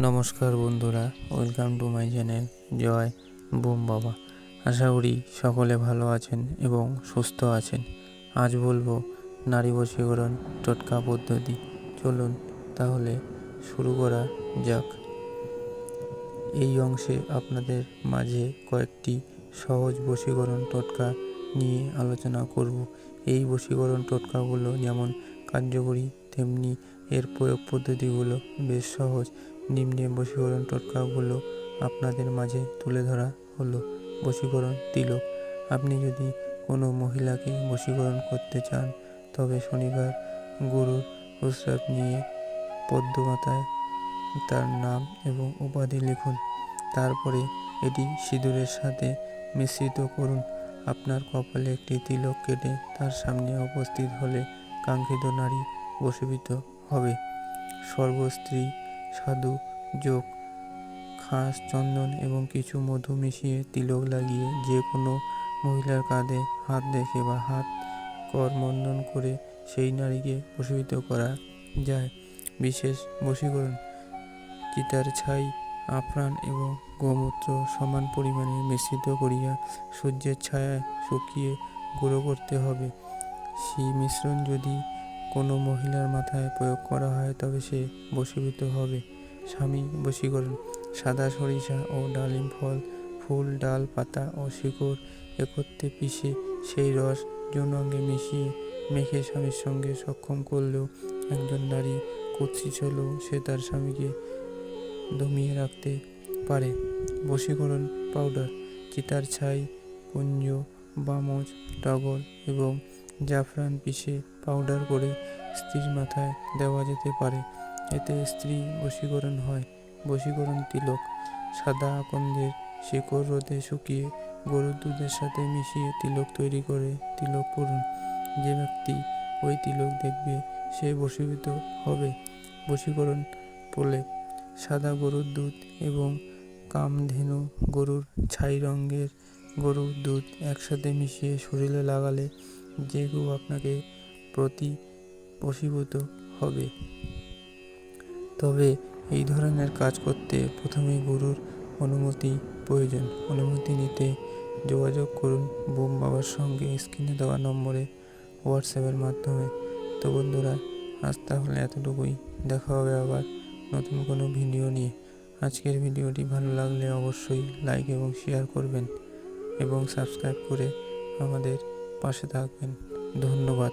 নমস্কার বন্ধুরা, welcome to my channel Joy Bum Baba. আশা করি সকলে ভালো আছেন এবং সুস্থ আছেন। আজ বলব নারী বশীকরণ টোটকা পদ্ধতি। চলুন তাহলে শুরু করা যাক। এই অংশে আপনাদের মাঝে কয়েকটি সহজ বশীকরণ টোটকা নিয়ে আলোচনা করব। এই বশীকরণ টোটকাগুলো যেমন কার্যকরী, তেমনি এর প্রয়োগ পদ্ধতিগুলো বেশ সহজ। নিম্নে বশীকরণ টোটকাগুলো আপনাদের মাঝে তুলে ধরা হলো। বশীকরণ তিলক, আপনি যদি কোনো মহিলাকে বশীকরণ করতে চান, তবে শনিবার গুরুর প্রস্রাব নিয়ে পদ্মমাতায় তার নাম এবং উপাধি লিখুন। তারপরে এটি সিঁদুরের সাথে মিশ্রিত করুন। আপনার কপালে একটি তিলক কেটে তার সামনে উপস্থিত হলে কাঙ্ক্ষিত নারী বশীভূত হবে। সর্বস্ত্রী সাধু, যোগ, খাস, চন্দন এবং কিছু মধু মিশিয়ে তিলক লাগিয়ে যে কোনো মহিলার কাঁধে হাত রেখে বা হাত কর মন্দন করে সেই নারীকে বশীভূত করা যায়। বিশেষ বশীকরণ, চিতার ছাই, আফরান এবং গোমূত্র সমান পরিমাণে মিশ্রিত করিয়া সূর্যের ছায়ায় শুকিয়ে গুঁড়ো করতে হবে। সেই মিশ্রণ যদি কোনো মহিলার মাথায় প্রয়োগ করা হয় তবে সে বশীভূত হবে। স্বামী বশীকরণ। সাদা সরিষা ও ডালিম ফল, ফুল, ডাল, পাতা ও শিকড় একত্রে পিষে সেই রস যৌনাঙ্গে মিশিয়ে মেখে স্বামীর সঙ্গে সক্ষম করলেও একজন নারী কুৎসিত হলেও সে তার স্বামীকে দমিয়ে রাখতে পারে। বশীকরণ পাউডার, চিতার ছাই, পুঞ্জ, বামজ, টগর এবং জাফরান পিষে পাউডার করে স্ত্রীর মাথায় দেওয়া যেতে পারে। এতে স্ত্রী বশীকরণ হয়। বশীকরণ তিলক। সাদা আকন্দের শিকড় রোদে শুকিয়ে গরুর দুধের সাথে মিশিয়ে তিলক তৈরি করে তিলক পড়ুন যে ব্যক্তি ওই তিলক দেখবে, সে বশীভূত হবে। বশীকরণ প্রলেপ সাদা গরুর দুধ এবং কামধেনু গরুর ছাই রঙের গরুর দুধ একসাথে মিশিয়ে শরীরে লাগালে যে কেউ আপনাকে প্রতি বশীভূত হবে। তবে এই ধরনের কাজ করতে প্রথমে গুরুর অনুমতি প্রয়োজন। অনুমতি নিতে যোগাযোগ করুন বোম বাবার সঙ্গে। স্ক্রিনে দেওয়া নম্বরে হোয়াটসঅ্যাপের মাধ্যমে। তো বন্ধুরা, আজ তাহলে এতটুকুই। দেখা হবে আবার নতুন কোনো ভিডিও নিয়ে। আজকের ভিডিওটি ভালো লাগলে অবশ্যই লাইক এবং শেয়ার করবেন এবং সাবস্ক্রাইব করে আমাদের পাশে থাকবেন। ধন্যবাদ।